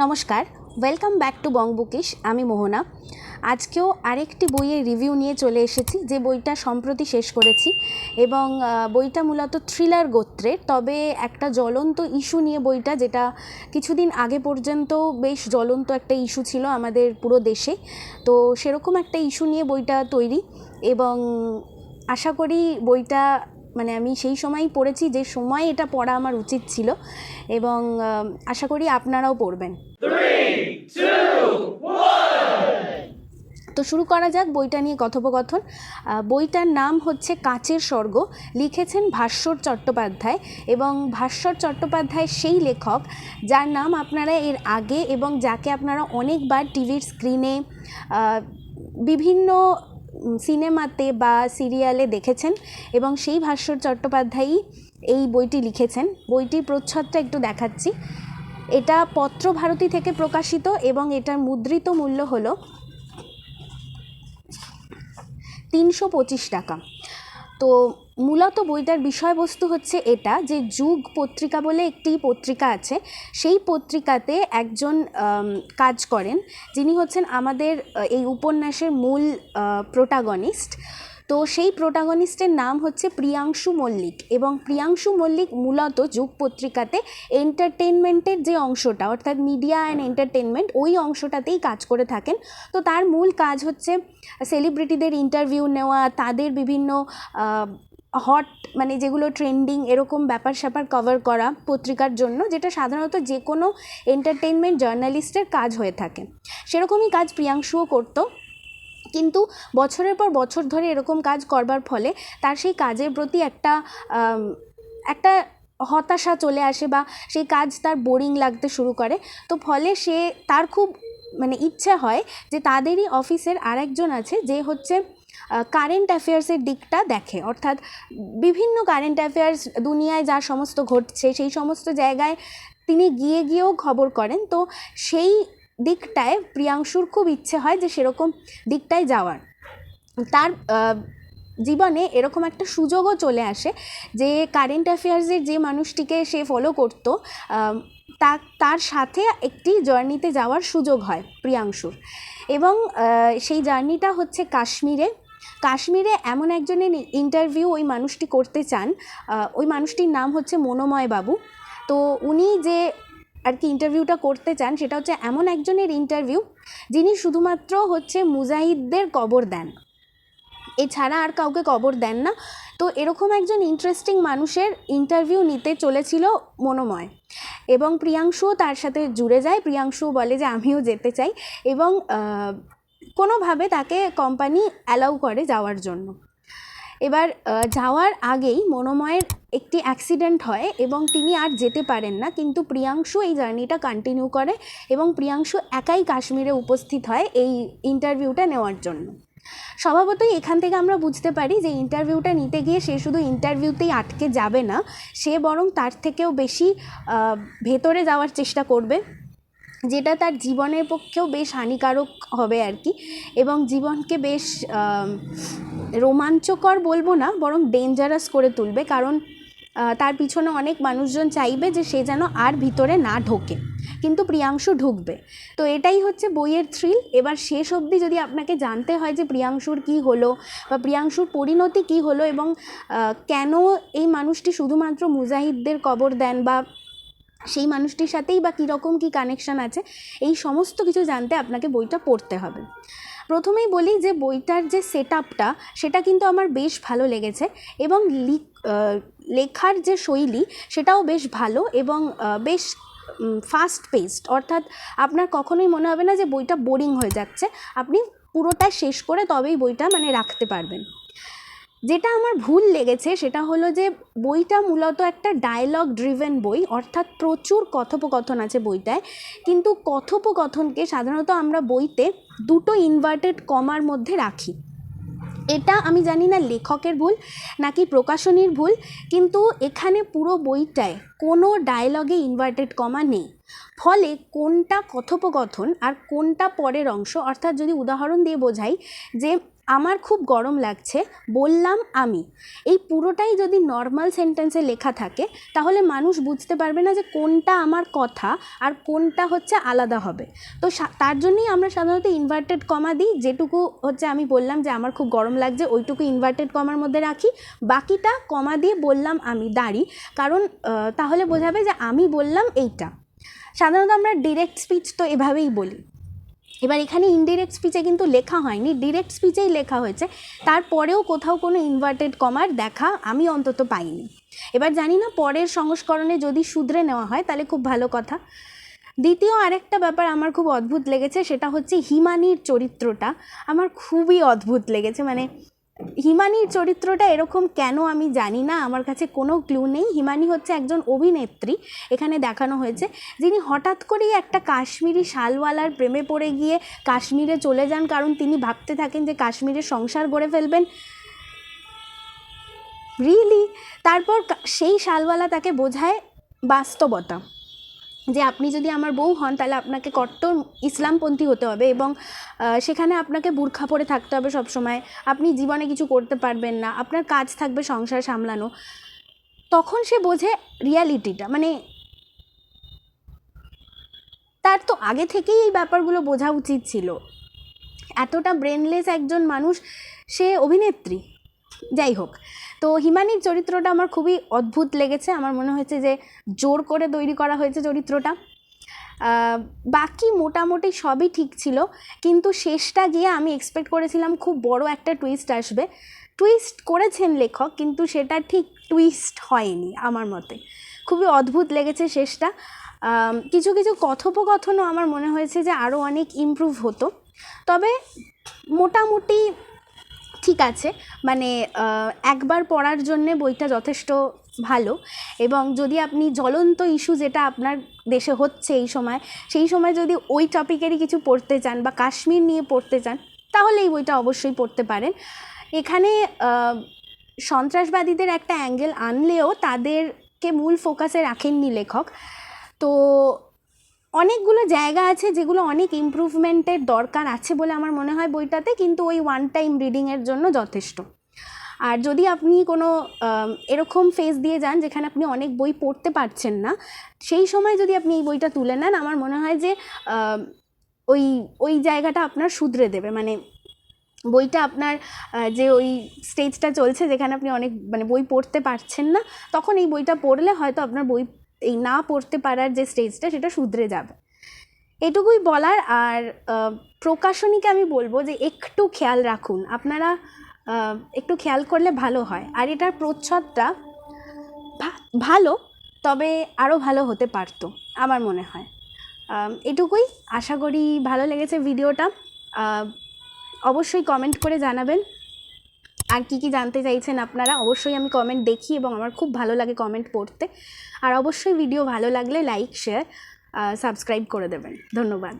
নমস্কার welcome back to bong bookish আমি মোহনা। আজকেও আরেকটি বইয়ের রিভিউ নিয়ে চলে এসেছি, যে বইটা সম্প্রতি শেষ করেছি, এবং বইটা মূলত থ্রিলার গোত্রের, তবে একটা জ্বলন্ত ইস্যু নিয়ে বইটা, যেটা কিছুদিন আগে পর্যন্ত বেশ জ্বলন্ত একটা ইস্যু ছিল আমাদের পুরো দেশে। তো সেরকম একটা ইস্যু নিয়ে বইটা তৈরি, এবং আশা করি বইটা মানে আমি সেই সময়ই পড়েছি, যে সময় এটা পড়া আমার উচিত ছিল। এবং আশা করি আপনারাও পড়বেন। তো শুরু করা যাক বইটা নিয়ে কথোপকথন। বইটার নাম হচ্ছে কাচের স্বর্গ। লিখেছেন ভাস্বর চট্টোপাধ্যায় এবং ভাস্বর চট্টোপাধ্যায় সেই লেখক যার নাম আপনারা এর আগে এবং যাকে আপনারা অনেকবার টিভির স্ক্রিনে বিভিন্ন সিনেমাতে বা সিরিয়ালে দেখেছেন এবং সেই ভাস্বর চট্টোপাধ্যায়ই এই বইটি লিখেছেন। বইটির প্রচ্ছদটা একটু দেখাচ্ছি। এটা পত্রভারতী থেকে প্রকাশিত এবং এটার মুদ্রিত মূল্য হলো তিনশো পঁচিশ টাকা। তো মূলত বইটার বিষয়বস্তু হচ্ছে এটা যে যুগ পত্রিকা বলে একটি পত্রিকা আছে, সেই পত্রিকাতে একজন কাজ করেন। যিনি হচ্ছেন আমাদের এই উপন্যাসের মূল প্রোটাগনিস্ট তো সেই প্রোটাগনিস্টের নাম হচ্ছে প্রিয়াংশু মল্লিক এবং প্রিয়াংশু মল্লিক মূলত যুগ পত্রিকাতে এন্টারটেনমেন্টের যে অংশটা, অর্থাৎ মিডিয়া অ্যান্ড এন্টারটেনমেন্ট ওই অংশটাতেই কাজ করে থাকেন। তো তার মূল কাজ হচ্ছে সেলিব্রিটিদের ইন্টারভিউ নেওয়া, তাদের বিভিন্ন হট মানে যেগুলো ট্রেন্ডিং এরকম ব্যাপার স্যাপার কভার করা পত্রিকার জন্য, যেটা সাধারণত যে কোনো এন্টারটেনমেন্ট জার্নালিস্টের কাজ হয়ে থাকে। সেরকমই কাজ প্রিয়াংশুও করতো। কিন্তু বছরের পর বছর ধরে এরকম কাজ করবার ফলে তার সেই কাজের প্রতি একটা একটা হতাশা চলে আসে বা সেই কাজ তার বোরিং লাগতে শুরু করে। তো ফলে সে, তার খুব মানে ইচ্ছে হয় যে তাদেরই অফিসের আরেকজন আছে যে হচ্ছে কারেন্ট অ্যাফেয়ার্সের দিকটা দেখে। অর্থাৎ বিভিন্ন কারেন্ট অ্যাফেয়ার্স দুনিয়ায় যা সমস্ত ঘটছে সেই সমস্ত জায়গায় তিনি গিয়ে গিয়েও খবর করেন। তো সেই দিকটায় প্রিয়াংশুর খুব ইচ্ছে হয় যে সেরকম দিকটায় যাওয়ার। তার জীবনে এরকম একটা সুযোগও চলে আসে যে কারেন্ট অ্যাফেয়ার্সের যে মানুষটিকে সে ফলো করতো তা, তার সাথে একটি জার্নিতে যাওয়ার সুযোগ হয় প্রিয়াংশুর। এবং সেই জার্নিটা হচ্ছে কাশ্মীরে। কাশ্মীরে এমন একজনের ইন্টারভিউ ওই মানুষটি করতে চান ওই মানুষটির নাম হচ্ছে মনোময় বাবু। তো উনি যে আর কি ইন্টারভিউটা করতে চান, সেটা হচ্ছে এমন একজনের ইন্টারভিউ যিনি শুধুমাত্র হচ্ছে মুজাহিদদের কবর দেন। এছাড়া আর কাউকে কবর দেন না। তো এরকম একজন ইন্টারেস্টিং মানুষের ইন্টারভিউ নিতে চলেছিল মনোময়। এবং প্রিয়াংশুও তার সাথে জুড়ে যায়। প্রিয়াংশু বলে যে, আমিও যেতে চাই। এবং কোনোভাবে তাকে কোম্পানি অ্যালাউ করে যাওয়ার জন্য। এবার যাওয়ার আগেই মনোময়ের একটি অ্যাক্সিডেন্ট হয় এবং তিনি আর যেতে পারেন না। কিন্তু প্রিয়াংশু এই জার্নিটা কন্টিনিউ করে এবং প্রিয়াংশু একাই কাশ্মীরে উপস্থিত হয় এই ইন্টারভিউটা নেওয়ার জন্য। স্বভাবতই এখান থেকে আমরা বুঝতে পারি যে ইন্টারভিউটা নিতে গিয়ে সে শুধু ইন্টারভিউতেই আটকে যাবে না, সে বরং তার থেকেও বেশি ভেতরে যাওয়ার চেষ্টা করবে, যেটা তার জীবনের পক্ষেও বেশ হানিকারক হবে আর কি। এবং জীবনকে বেশ রোমাঞ্চকর বলব না, বরং ডেঞ্জারাস করে তুলবে। কারণ তার পিছনে অনেক মানুষজন চাইবে যে সে যেন আর ভিতরে না ঢোকে, কিন্তু প্রিয়াংশু ঢুকবে। তো এটাই হচ্ছে বইয়ের থ্রিল এবার শেষ অবধি যদি আপনাকে জানতে হয় যে প্রিয়াংশুর কী হলো বা প্রিয়াংশুর পরিণতি কী হলো এবং কেন এই মানুষটি শুধুমাত্র মুজাহিদদের কবর দেন বা সেই মানুষটির সাথেই বা কীরকম কী কানেকশান আছে, এই সমস্ত কিছু জানতে আপনাকে বইটা পড়তে হবে। প্রথমেই বলি যে বইটার যে সেট আপটা সেটা কিন্তু আমার বেশ ভালো লেগেছে এবং লিখ লেখার যে শৈলী, সেটাও বেশ ভালো এবং বেশ ফাস্ট পেস্ট অর্থাৎ আপনার কখনোই মনে হবে না যে বইটা বোরিং হয়ে যাচ্ছে। আপনি পুরোটা শেষ করে তবেই বইটা মানে রাখতে পারবেন। যেটা আমার ভুল লেগেছে সেটা হলো যে বইটা মূলত একটা ডায়লগ ড্রিভেন বই, অর্থাৎ প্রচুর কথোপকথন আছে বইটায়। কিন্তু কথোপকথনকে সাধারণত আমরা বইতে দুটো ইনভার্টেড কমার মধ্যে রাখি। এটা আমি জানি না লেখকের ভুল নাকি প্রকাশনীর ভুল, কিন্তু এখানে পুরো বইটায় কোনো ডায়লগে ইনভার্টেড কমা নেই। ফলে কোনটা কথোপকথন আর কোনটা পরের অংশ, অর্থাৎ যদি উদাহরণ দিয়ে বোঝাই যে আমার খুব গরম লাগছে, বললাম আমি। এই পুরোটাই যদি নর্মাল সেন্টেন্সে লেখা থাকে, তাহলে মানুষ বুঝতে পারবে না যে কোনটা আমার কথা আর কোনটা হচ্ছে আলাদা হবে। তো তার জন্যই আমরা সাধারণত ইনভার্টেড কমা দিই, যেটুকু হচ্ছে আমি বললাম যে আমার খুব গরম লাগছে, ওইটুকু ইনভার্টেড কমার মধ্যে রাখি। বাকিটা কমা দিয়ে বললাম আমি, দাঁড়ি। কারণ তাহলে বোঝাবে যে আমি বললাম এইটা। সাধারণত আমরা ডিরেক্ট স্পিচ তো এভাবেই বলি। এবার এখানে ইনডিরেক্ট স্পিচে কিন্তু লেখা হয়নি ডিরেক্ট স্পিচেই লেখা হয়েছে। তারপরেও কোথাও কোনো ইনভার্টেড কমার দেখা আমি অন্তত পাইনি। এবার জানি না পরের সংস্করণে যদি শুধরে নেওয়া হয় তাহলে খুব ভালো কথা। দ্বিতীয় আরেকটা ব্যাপার আমার খুব অদ্ভুত লেগেছে, সেটা হচ্ছে হিমানির চরিত্রটা। আমার খুবই অদ্ভুত লেগেছে মানে হিমানির চরিত্রটা এরকম কেন আমি জানি না, আমার কাছে কোনো ক্লু নেই। হিমানি হচ্ছে একজন অভিনেত্রী, এখানে দেখানো হয়েছে, যিনি হঠাৎ করেই একটা কাশ্মীরি শালওয়ালার প্রেমে পড়ে গিয়ে কাশ্মীরে চলে যান, কারণ তিনি ভাবতে থাকেন যে কাশ্মীরে সংসার গড়ে ফেলবেন। রিয়েলি তারপর সেই শালওয়ালা তাকে বোঝায় বাস্তবতা। যে আপনি যদি আমার বউ হন, তাহলে আপনাকে কট্টর ইসলামপন্থী হতে হবে এবং সেখানে আপনাকে বুর্খা পরে থাকতে হবে সবসময়। আপনি জীবনে কিছু করতে পারবেন না। আপনার কাজ থাকবে সংসার সামলানো। তখন সে বোঝে রিয়ালিটিটা। মানে তার তো আগে থেকেই এই ব্যাপারগুলো বোঝা উচিত ছিল। এতটা ব্রেনলেস একজন মানুষ, সে অভিনেত্রী। যাই হোক। তো হিমানির চরিত্রটা আমার খুবই অদ্ভুত লেগেছে। আমার মনে হয়েছে যে জোর করে তৈরি করা হয়েছে চরিত্রটা। বাকি মোটামুটি সবই ঠিক ছিল। কিন্তু শেষটা গিয়ে আমি এক্সপেক্ট করেছিলাম খুব বড় একটা টুইস্ট আসবে। টুইস্ট করেছেন লেখক, কিন্তু সেটা ঠিক টুইস্ট হয়নি আমার মতে। খুবই অদ্ভুত লেগেছে শেষটা। কিছু কিছু কথোপকথনও আমার মনে হয়েছে যে আরও অনেক ইমপ্রুভ হতো। তবে মোটামুটি ঠিক আছে মানে একবার পড়ার জন্যে বইটা যথেষ্ট ভালো এবং যদি আপনি জ্বলন্ত ইস্যু যেটা আপনার দেশে হচ্ছে এই সময়, সেই সময় যদি ওই টপিকেরই কিছু পড়তে চান বা কাশ্মীর নিয়ে পড়তে চান, তাহলে এই বইটা অবশ্যই পড়তে পারেন। এখানে সন্ত্রাসবাদীদের একটা অ্যাঙ্গেল আনলেও তাদেরকে মূল ফোকাসে রাখেননি লেখক। তো অনেকগুলো জায়গা আছে যেগুলো অনেক ইমপ্রুভমেন্টের দরকার আছে বলে আমার মনে হয় বইটাতে, কিন্তু ওই ওয়ান টাইম রিডিংয়ের জন্য যথেষ্ট। আর যদি আপনি কোনো এরকম ফেজ দিয়ে যান যেখানে আপনি অনেক বই পড়তে পারছেন না, সেই সময় যদি আপনি এই বইটা তুলে নেন, আমার মনে হয় যে ওই ওই জায়গাটা আপনার শুধরে দেবে। মানে বইটা আপনার যে ওই স্টেজটা চলছে যেখানে আপনি অনেক মানে বই পড়তে পারছেন না, তখন এই বইটা পড়লে হয়তো আপনার বই এই না পড়তে পারার যে স্টেজটা সেটা শুধরে যাবে। এটুকুই বলার, আর প্রকাশনীকে আমি বলব যে একটু খেয়াল রাখুন। আপনারা একটু খেয়াল করলে ভালো হয়। আর এটার প্রচ্ছদটা ভালো, তবে আরও ভালো হতে পারতো, আমার মনে হয়। এটুকুই। আশা করি ভালো লেগেছে ভিডিওটা। অবশ্যই কমেন্ট করে জানাবেন। আর কি কি জানতে চাইছেন আপনারা, অবশ্যই আমি কমেন্ট দেখি এবং আমার খুব ভালো লাগে কমেন্ট পড়তে। আর অবশ্যই ভিডিও ভালো লাগলে লাইক শেয়ার সাবস্ক্রাইব করে দেবেন। ধন্যবাদ।